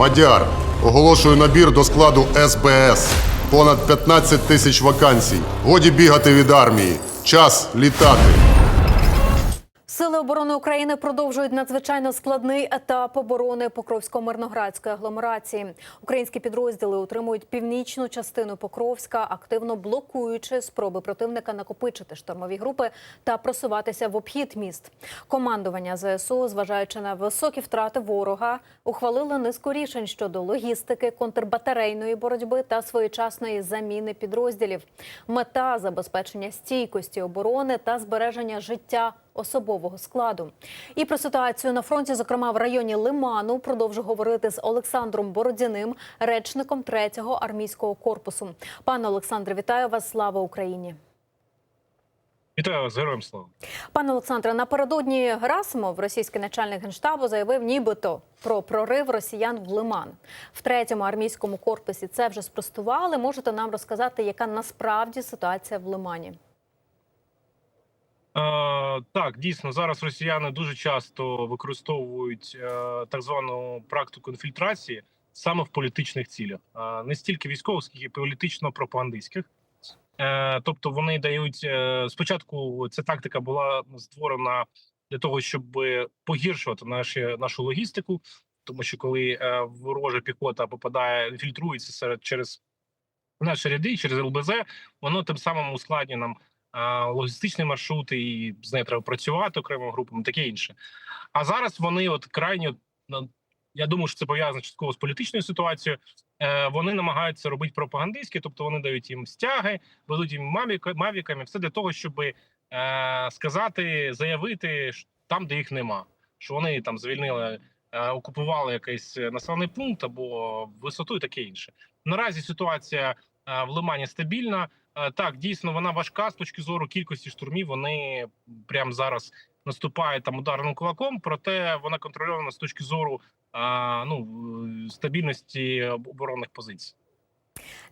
Мадяр. Оголошую набір до складу СБС. Понад 15 тисяч вакансій. Годі бігати від армії. Час літати. Сили оборони України продовжують надзвичайно складний етап оборони Покровсько-Мирноградської агломерації. Українські підрозділи утримують північну частину Покровська, активно блокуючи спроби противника накопичити штурмові групи та просуватися в обхід міст. Командування ЗСУ, зважаючи на високі втрати ворога, ухвалило низку рішень щодо логістики, контрбатарейної боротьби та своєчасної заміни підрозділів. Мета забезпечення стійкості оборони та збереження життя особового складу. І про ситуацію на фронті, зокрема в районі Лиману, продовжу говорити з Олександром Бородяним, речником 3-го армійського корпусу. Пане Олександре, вітаю вас! Слава Україні! Вітаю вас, героям слава. Пане Олександре, напередодні Герасимов, російський начальник генштабу, заявив нібито про прорив росіян в Лиман. В третьому армійському корпусі це вже спростували. Можете нам розказати, яка насправді ситуація в Лимані? Е, так, дійсно, зараз росіяни дуже часто використовують е, так звану практику інфільтрації саме в політичних цілях, е, не стільки військових, скільки політично-пропагандистських. Тобто вони дають спочатку. Ця тактика була створена для того, щоб погіршувати наші нашу логістику, тому що коли ворожа піхота попадає, інфільтрується серед через наші ряди, через ЛБЗ, воно тим самим ускладнює нам логістичні маршрути, і з нею треба працювати окремими групами, таке інше. А зараз вони, от крайні, ну, я думаю, що це пов'язано частково з політичною ситуацією. Е, вони намагаються робити пропагандистські, тобто вони дають їм стяги, ведуть їм мавіка- мавіками, все для того, щоб е, сказати, заявити там, де їх нема, що вони там звільнили. е, Окупували якийсь населений пункт або висоту, і таке інше. Наразі ситуація в Лимані стабільна. Е, Так, дійсно, вона важка з точки зору кількості штурмів. Вони прямо зараз наступають там ударним кулаком, проте вона контрольована з точки зору а, ну е, стабільності оборонних позицій.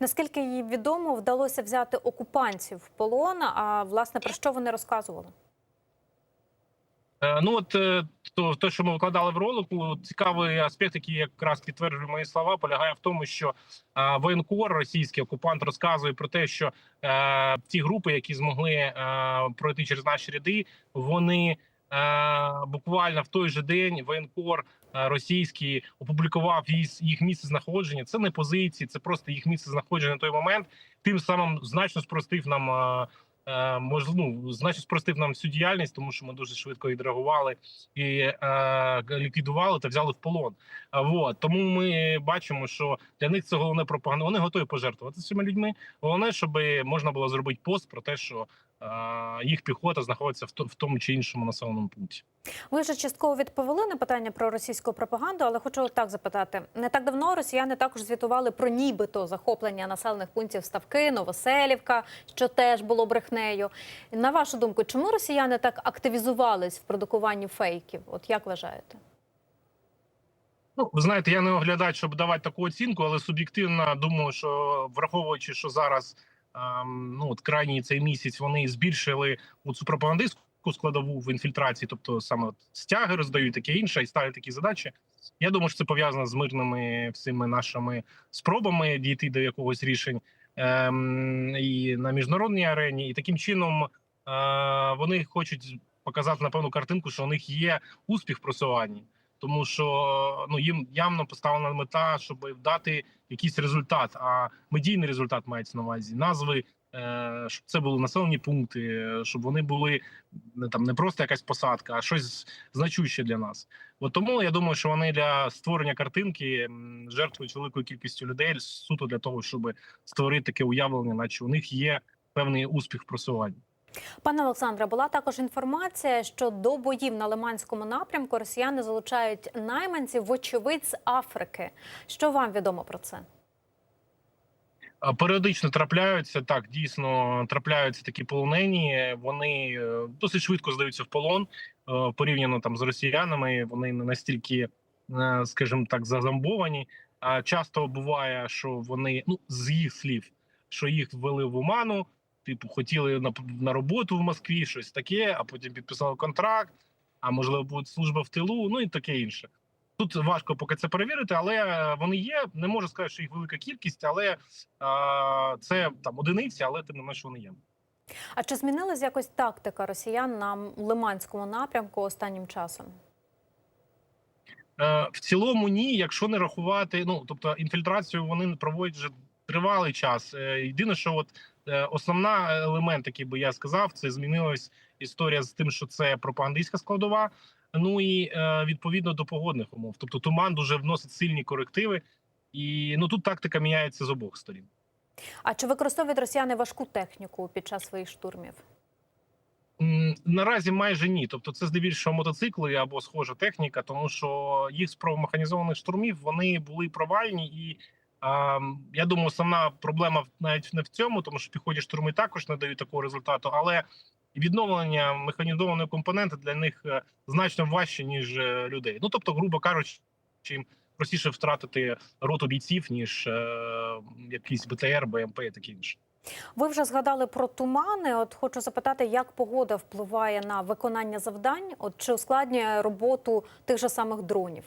Наскільки їй відомо, вдалося взяти окупантів в полон. А власне про що вони розказували? Е, Ну от е, то, що ми викладали в ролику, цікавий аспект, який якраз підтверджує мої слова, полягає в тому, що е, воєнкор, російський окупант, розказує про те, що ті групи, які змогли пройти через наші ряди, вони буквально в той же день воєнкор російський опублікував їх місце знаходження. Це не позиції, це просто їх місце знаходження на той момент. Тим самим значно спростив нам. Е, е, мож- ну, значно спростив нам всю діяльність, тому що ми дуже швидко відреагували і е, ліквідували та взяли в полон. Вот тому ми бачимо, що для них це головне пропаганда. Вони готові пожертвувати цими людьми. Головне, щоб можна було зробити пост про те, що їх піхота знаходиться в, в тому чи іншому населеному пункті. Ви вже частково відповіли на питання про російську пропаганду, але хочу так запитати: не так давно росіяни також звітували про нібито захоплення населених пунктів Ставки, Новоселівка, що теж було брехнею. На вашу думку, чому росіяни так активізувались в продукуванні фейків? От як вважаєте? Ну, ви знаєте, я не оглядач, щоб давати таку оцінку, але суб'єктивно думаю, що враховуючи, що зараз ну от крайній цей місяць вони збільшили цю пропагандистську складову в інфільтрації, тобто саме от стяги роздають таке інше і ставлять такі задачі. Я думаю, що це пов'язано з мирними всіми нашими спробами дійти до якогось рішень ем, і на міжнародній арені, і таким чином е, вони хочуть показати напевно картинку, що у них є успіх в просуванні тому що ну їм явно поставлена мета, щоб дати якийсь результат. А медійний результат мається на увазі назви, е, щоб це були населені пункти, щоб вони були не там не просто якась посадка, а щось значуще для нас. От тому я думаю, що вони для створення картинки жертвують великою кількістю людей суто для того, щоб створити таке уявлення, наче у них є певний успіх в просуванні. Пане Олександре, була також інформація, що до боїв на Лиманському напрямку росіяни залучають найманців, вочевидь, з Африки. Що вам відомо про це? Періодично трапляються так, дійсно трапляються такі полонені. Вони е, досить швидко здаються в полон е, порівняно там з росіянами. Вони не настільки, е, скажімо так, зазамбовані. А часто буває, що вони ну з їх слів, що їх ввели в оману, типу, хотіли на, на роботу в Москві, щось таке, а потім підписали контракт. А можливо, буде служба в тилу, ну і таке інше. Тут важко поки це перевірити, але вони є. Не можу сказати, що їх велика кількість, але а, це там одиниці, але тим не менше вони є. А чи змінилась якось тактика росіян на Лиманському напрямку останнім часом? Е, В цілому ні, якщо не рахувати. Ну тобто інфільтрацію вони проводять вже тривалий час. Е, Єдине, що от основна елемент, який би я сказав, це змінилась історія з тим, що це пропагандистська складова. Ну і е, відповідно до погодних умов. Тобто туман дуже вносить сильні корективи, і ну тут тактика міняється з обох сторін. А чи використовують росіяни важку техніку під час своїх штурмів? Наразі майже ні. Тобто, це здебільшого мотоцикли або схожа техніка, тому що їх спроб механізованих штурмів вони були провальні, і а, я думаю, основна проблема навіть не в цьому, тому що піхоті штурми також не дають такого результату, але відновлення механізованої компоненти для них е, значно важче ніж е, людей. Ну тобто, грубо кажучи, чим простіше втратити роту бійців ніж е, якийсь БТР, БМП і таке інше. Ви вже згадали про тумани. От хочу запитати, як погода впливає на виконання завдань? От чи ускладнює роботу тих же самих дронів?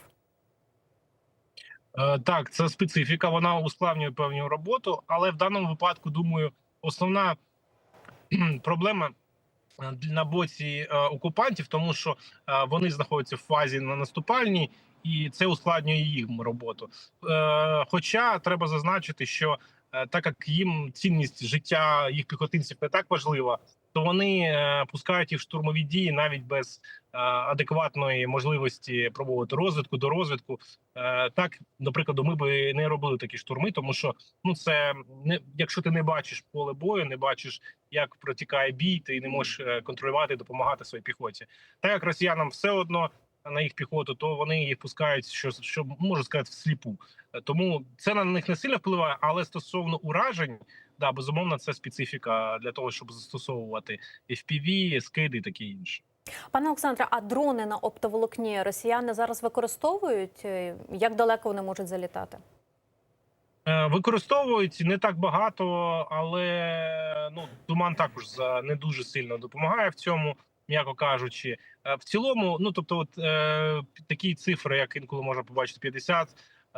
Е, Так, це специфіка, вона ускладнює певну роботу, але в даному випадку, думаю, основна проблема е, на боці е, окупантів, тому що вони знаходяться в фазі на наступальній, і це ускладнює їм роботу. Хоча треба зазначити, що так як їм цінність життя їх піхотинців не так важлива, то вони е, пускають їх в штурмові дії навіть без е, адекватної можливості проводити розвідку до розвідку. Е, Так, до прикладу, ми би не робили такі штурми, тому що ну це не якщо ти не бачиш поле бою, не бачиш, як протікає бій, ти не можеш контролювати, допомагати своїй піхоті. Так як росіянам все одно на їх піхоту, то вони їх пускають, що що можу сказати, всліпу. Тому це на них не сильно впливає. Але стосовно уражень, да, безумовно, це специфіка для того, щоб застосовувати FPV, скиди і таке інше. Пане Олександре, а дрони на оптоволокні росіяни зараз використовують? Е, Як далеко вони можуть залітати? Е, Використовують не так багато, але ну туман також не дуже сильно допомагає в цьому, м'яко кажучи. Е, В цілому, ну тобто, от е, такі цифри, як інколи можна побачити, 50 е,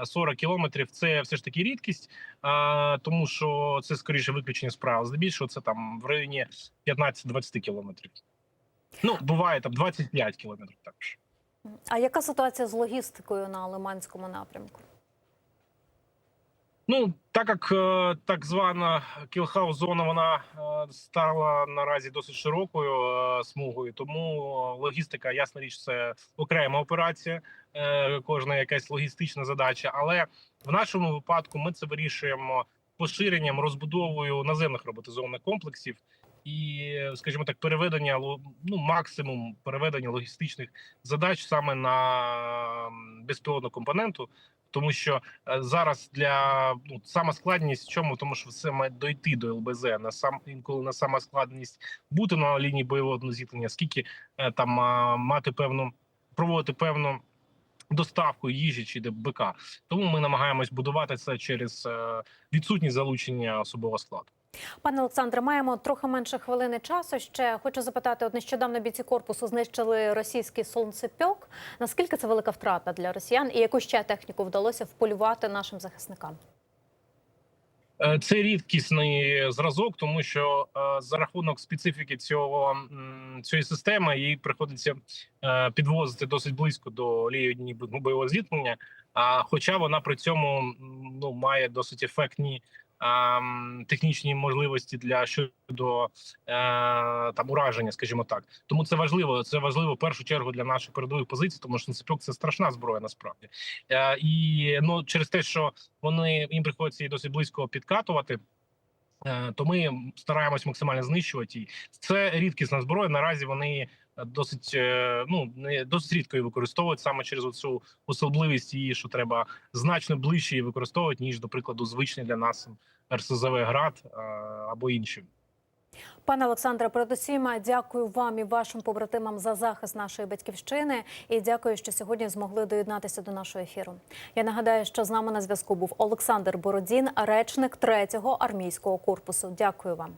40 кілометрів, це все ж таки рідкість, а, тому що це скоріше виключення справ. Здебільшого це там в районі 15-20 кілометрів. Ну буває там 25 кілометрів також. А яка ситуація з логістикою на Лиманському напрямку? Ну, так як е, так звана кілхаус зона вона е, стала наразі досить широкою е, смугою, тому логістика, ясна річ, це окрема операція, кожна якась логістична задача. Але в нашому випадку ми це вирішуємо поширенням, розбудовою наземних роботизованих комплексів і, скажімо так, переведення ну, максимум переведення логістичних задач саме на безпілотну компоненту. Тому що е, зараз для ну сама складність в чому, тому що все має дойти до ЛБЗ на сам інколи на сама складність бути на лінії бойового зіткнення, скільки е, там мати певну проводити певну доставку їжі чи ДБК. Тому ми намагаємось будувати це через е, відсутність залучення особового складу. Пане Олександре, маємо трохи менше хвилини часу. Ще хочу запитати: от нещодавно бійці корпусу знищили російський сонцепьок. Наскільки це велика втрата для росіян, і яку ще техніку вдалося вполювати нашим захисникам? Е, Це рідкісний зразок, тому що е, за рахунок специфіки цього цієї системи їй приходиться е, підвозити досить близько до лінії бойового зіткнення. А хоча вона при цьому ну має досить ефектні технічні можливості для щодо е, там ураження, скажімо так. Тому це важливо. Це важливо в першу чергу для наших передових позицій, тому що цепьок це страшна зброя насправді. Е, і ну через те, що вони їм приходиться її досить близько підкатувати. Е, То ми стараємось максимально знищувати її. Це рідкісна зброя. Наразі вони е, досить е, ну не досить рідко її використовують саме через цю особливість її, що треба значно ближче її використовувати, ніж, до прикладу, звичний для нас РСЗВ град або інші. Пане Олександре, передусім дякую вам і вашим побратимам за захист нашої батьківщини. І дякую, що сьогодні змогли доєднатися до нашого ефіру. Я нагадаю, що з нами на зв'язку був Олександр Бородін, речник 3-го армійського корпусу. Дякую вам.